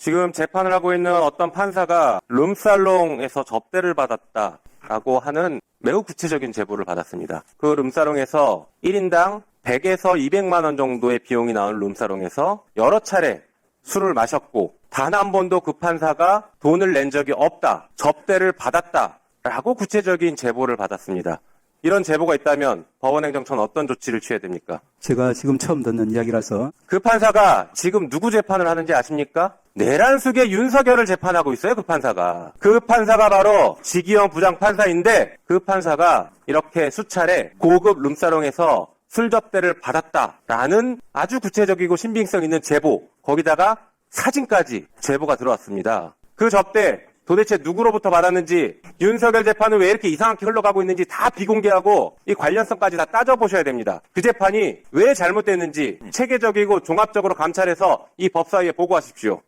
지금 재판을 하고 있는 어떤 판사가 룸살롱에서 접대를 받았다라고 하는 매우 구체적인 제보를 받았습니다. 그 룸살롱에서 1인당 100에서 200만 원 정도의 비용이 나온 룸살롱에서 여러 차례 술을 마셨고 단 한 번도 그 판사가 돈을 낸 적이 없다. 접대를 받았다 라고 구체적인 제보를 받았습니다. 이런 제보가 있다면 법원행정처는 어떤 조치를 취해야 됩니까? 제가 지금 처음 듣는 이야기라서 그 판사가 지금 누구 재판을 하는지 아십니까? 내란숙의 윤석열을 재판하고 있어요, 그 판사가. 그 판사가 바로 지기영 부장 판사인데 그 판사가 이렇게 수차례 고급 룸사롱에서 술 접대를 받았다라는 아주 구체적이고 신빙성 있는 제보, 거기다가 사진까지 제보가 들어왔습니다. 그 접대 도대체 누구로부터 받았는지 윤석열 재판은 왜 이렇게 이상하게 흘러가고 있는지 다 비공개하고 이 관련성까지 다 따져보셔야 됩니다. 그 재판이 왜 잘못됐는지 체계적이고 종합적으로 감찰해서 이 법사위에 보고하십시오.